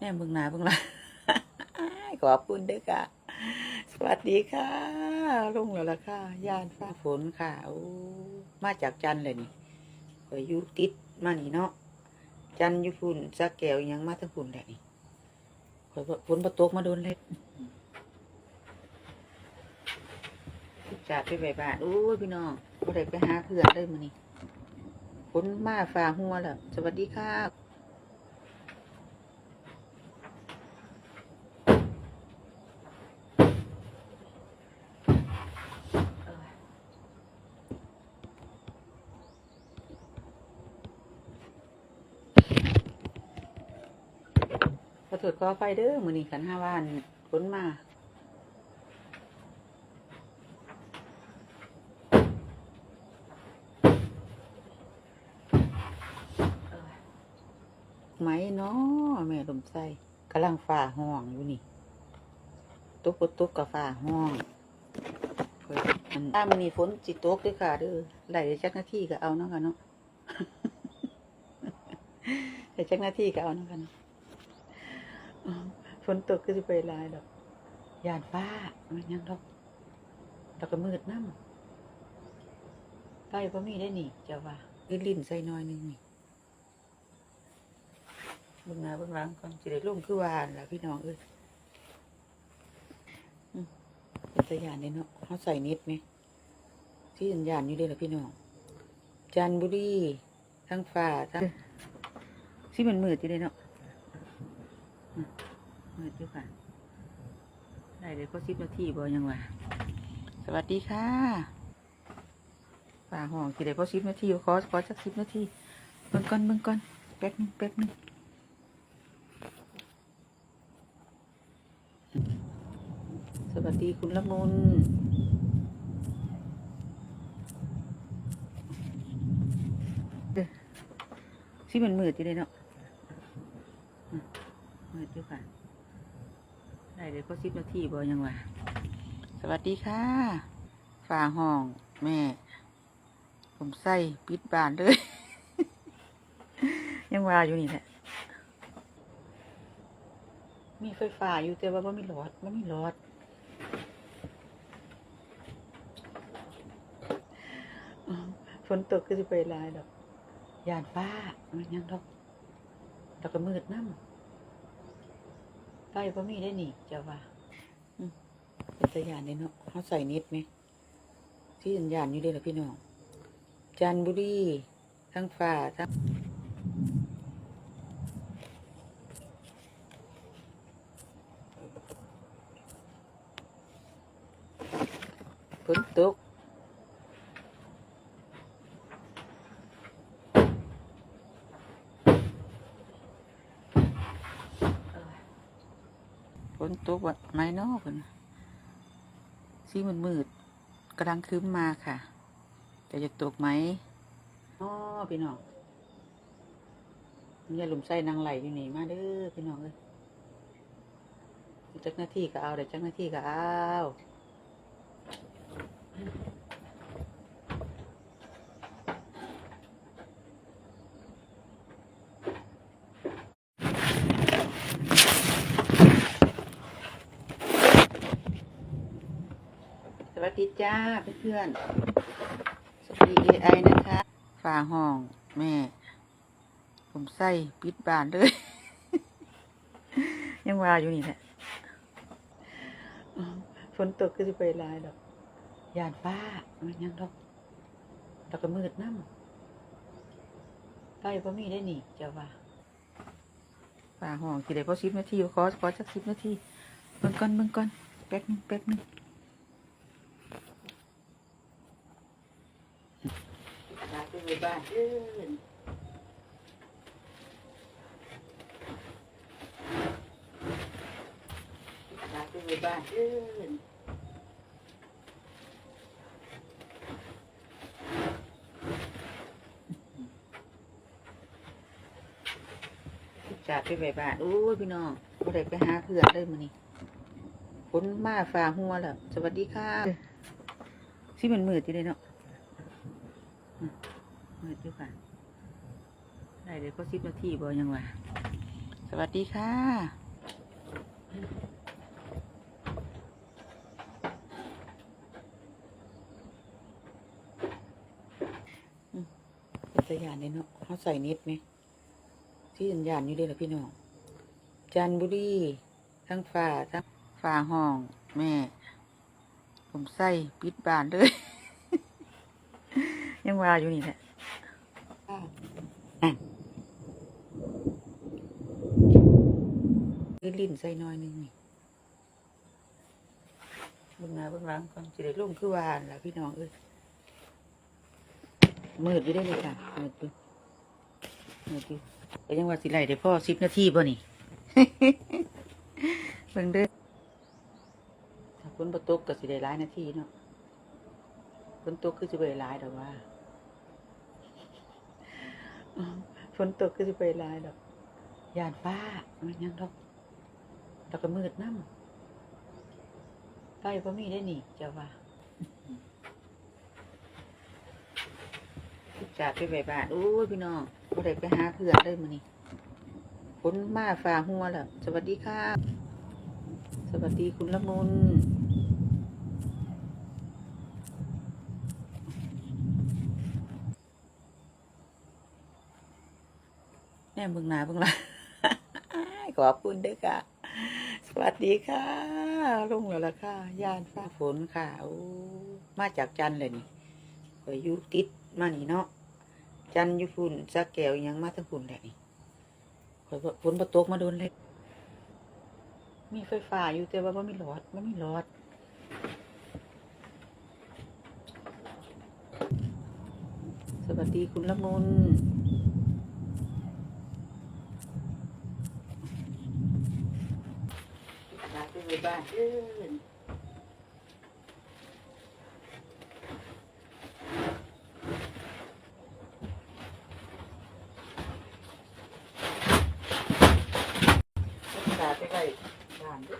แน่เบิ่งหน้าเบิ่งหลังขอบคุณเด้อค่ะ สวัสดีค่ะ ลุงแล้วล่ะค่ะยานฟ้าฝนค่ะโอ้มาจากจันเลยนี่ข่อยอยู่ติดมานี่เนาะจันยู่ฝุ่นสักแก้วอิหยังมาทั้งฝุ่นแหละนี่ข่อยฝนบ่ตกมาโดนเลยจากไปไปบ้านโอ้ยพี่น้องบ่ได้ไปหาเพื่อนเลยมื้อนี้ฝนมาฝ่าหัวแล้วสวัสดีค่ะ ขอ โทษขอไฟเด้อมือนี้ขันห้าว่านฝนมาไหมเนาะแม่ลมใส่กำลังฝ่าห้องอยู่นี่ตุ๊กตุ๊กกับฝ่าห้องอ้ามันมีฝนสิตกด้วยค่ะเด้อไหลได้จักนาที่ก็เอาเนาะค่ะเนาะได้จักนาที่ก็เอาเนาะค่ะเนาะ นตกก็จะไปลายดอกยานฟ้ามันยังดอกดอกก็มืดน้ำไปพอมีได้นี่เจ้าว่าอีลิ้นใส่น้อยนึงนี่บิ่งหน้าบิ่งหลังก่อนสิได้ลงคือวาหั่นล่ะพี่น้องเอ้ยอืมเป็นตะยานเด้เนาะเฮาใส่นิดไหมที่ยันยานอยู่เด้ล่ะพี่น้องจันบุรีทั้งฟ้าทั้งที่มันมืดอยู่เด้เนาะ มืดอยู่ค่ะ ได้เลยก็สิบนาทีบ่ยังวะสวัสดีค่ะป่าห้องกี่ได้ก็สิบนาทีขอขอสักสิบนาทีเบิ่งก่อนเบิ่งก่อนแป๊บนึงแป๊บนึงสวัสดีคุณละมุนเด้อสิมันมืดอยู่เลยเนาะอืมมืดอยู่ค่ะ ได้เลยก็สิบนาทีบ่ยังวะสวัสดีค่ะ ฝ่าห้องแม่ ผมใส่ปิดบานเลย ยังว่าอยู่นี่แหละ มีไฟฟ้าอยู่แต่ว่าไม่มีหลอดไม่มีหลอดอ๋อฝนตกก็จะไปหลายดอกยานฟ้ามันยังดอกดอกก็มืดน้ำ ไปพอมีได้นี่เจ้าว่าอืมเป็นตะยานเลยเนาะเขาใส่นิดไหม ที่ยันยานอยู่เด้อล่ะพี่น้อง จันทบุรี ทั้งฝ่าทั้งฝนตก ฝ นตกแบบไม้นอกกันซีมันมืดกำลังคืมมาค่ะ แต่จะตกไหมอ๋อพี่น้องเนี่ยหลุมไส้นางไหลอยู่นี่มาเด้อพี่น้องเลยจักหน้าที่ก็เอาเดี๋ยวจักหน้าที่ก็เอา จ้าเพื่อนสวัสดี AI นะคะฝาห้องแม่ ผมใส่ปิดบานเลย ยังว่าอยู่นี่แหละฝนตกก็จะไปลายดอกยานฟ้ามันยังดอกดอกก็มืดน้ำไปพอมีได้หนีเจ้าว่าฝาห้องกี่ได้พอสิบนาทีขอขอสักสิบนาทีเบิ่งก่อนเบิ่งก่อนแป๊บนึงแป๊บนึง ลาไปบ้านเอิ้นลาไปไว้บ้านเอิ้นจากไปไว้บ้านโอ้ยพี่น้องบ่ได้ไปหาเพื่อนเลยมื้อนี้ฝนมาฝ่าหัวแล้ว สวัสดีค่ะที่มันมืดอยู่เลยเนาะ มืดอยู่ค่ะ ได้เลยก็สิบนาทีบ่ยังวะสสวัสดีค่ะอืมเป็นตะยานเนี่ยเนาะเขาใส่นิดไหม ที่ยันยานอยู่เด้ล่ะพี่น้อง จันทบุรีทั้งฝ่าทั้งฝ่าห้อง แม่ ผมใส่ปิดบานเลย ยังว่าอยู่นี่แหละอะคือ ลิ้นใส่น้อยนึงนี่บิ่งนาบิ่งหลังก่อนสิได้ลงคือวานล่ะพี่น้องเอ้ยมืดอยู่ได้เลยค่ะมืดอยู่มืดอยู่ก็ยังว่าสิไหลได้พ่อสิบนาทีบ่นี่เบิ่งเด้อถ้าฝนบ่ตกก็สิได้หลายนาทีเนาะฝนตกคือสิบ่ได้หลายดอกว่าฝนตกคือสิบ่ได้หลายดอกยานฟ้ามันยังดอก แล้วก็มืดน้ำไฟบ่มีได้หนีเจ้าว่าจากไปไปบ้านโอ้ยพี่น้องบ่ได้ไปหาเพื่อนเลยมื้อนี้ฝนมาฝ่าหัวแล้ว สวัสดีค่ะ สวัสดีคุณละมุนแน่เบิ่งหนาเบิ่งลังขอบคุณเด้วยค่ะ วัสดีค่ะลุงแล้วล่ะค่ะย่านฟ้าฝนค่ะโอ้มาจากจันเลยนี่ข่อยอยู่ติดมานี่เนาะจันยู่ฝุ่นสักแก้วอิหยังมาทั้งฝุ่นแหละนี่ข่อยฝนบ่ตกมาโดนเลยมีไฟฟ้าอยู่แต่ว่าบ่มีหลอดบ่มีหลอดสวัสดีคุณละมุนอยาก ไปบ้านเอิ้นอยาไปไว้บ้านเด้อ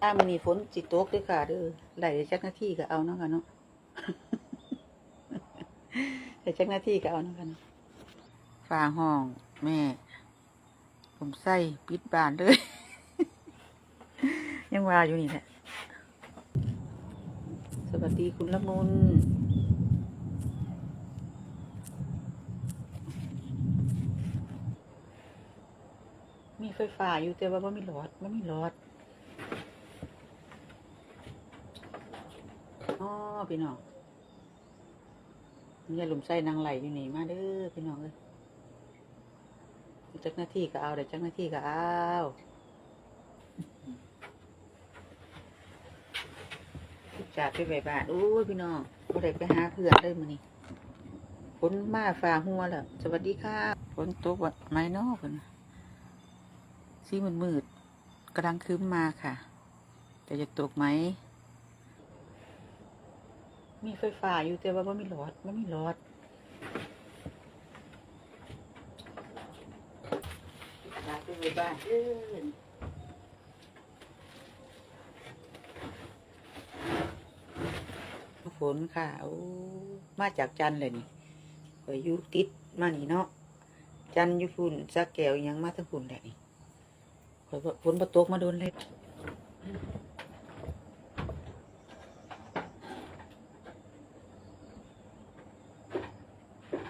ถ้ามันมีฝนจิตตกด้วยค่ะเด้อไหลจักหน้าที่ก็เอาเนาะค่ะเนาะ ไหลจักหน้าที่ก็เอาเนาะค่ะเนาะฝ่าห้องแม่ ผมใส่ปิดบานเลย ยังว่าอยู่นี่แหละ สวัสดีคุณละมุนมีไฟฟ้าอยู่แต่ว่าบ่มีหลอดบ่มีหลอดอ๋อพี่น้อง นี่หลุมไส้นางไหลอยู่นี่มาเด้อพี่น้องเอ้ยจักหน้าที่ก็เอาเดี๋ยวจักหน้าที่ก็เอาจากไปไปบ้านโอ้ยพี่น้องบ่ได้ไปหาเพื่อนเลยมื้อนี้ฝนมาฝ่าหัวแล้วสวัสดีค่ะฝนตกบ่ไมเนาะเพิ่นสีมันมืดกำลังคืมมาค่ะ แต่จะตกไหม มีไฟฟ้าอยู่แต่ว่าไม่มีหลอดไม่มีหลอดอยาไปบ้านเอิ้นฝนค่ะโอ้มาจากจันเลยนี่ข่อยอยู่ติดมานี่เนาะจันยู่ฝุ่นสักแก้วยังมาทั้งฝุ่นแหละนี่ข่อยฝนบ่ตกมาโดนเลย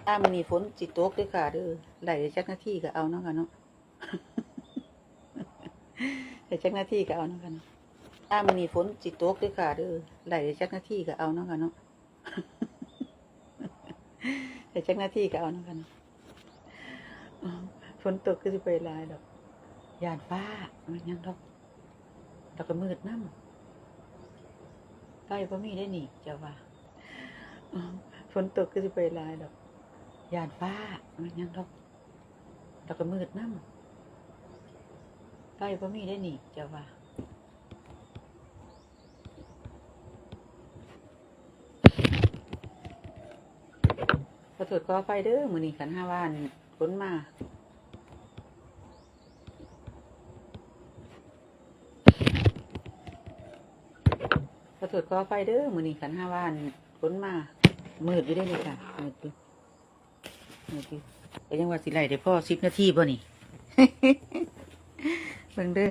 ถ้ามันมีฝนจิตตกด้วยค่ะเด้อไหลจักหน้าที่ก็เอาเนาะค่ะเนาะไหลจักหน้าที่ก็เอาเนาะค่ะเนาะถ้ามันมีฝนจิตตกด้วยค่ะเด้อไหลจักหน้าที่ก็เอาเนาะค่ะเนาะไหลจักหน้าที่ก็เอาเนาะค่ะเนาะฝนตกก็สิไปลายดอกยานฟ้ามันยังดอกแล้วก็มืดน้ำไฟบ่มีได้นี่เจ้าว่าอ้าฝนตกก็สิไปลายดอก ยานฟ้ามันยังดอกแล้วก็มืดน้ำไฟบ่มีได้หนีเจ้าว่าขอโทษขอไฟเด้อมือนี้ขันห้าว่านฝนมาอโทษขอไฟเด้อมือนี้ขันห้าว่านฝนมา มืดอยู่ได้เลยค่ะมืดอยู่มืดอยู่ ก็ยังว่าสิไล่ได้พ่อสิบนาทีบ่นี่ เบิ่งเด้อ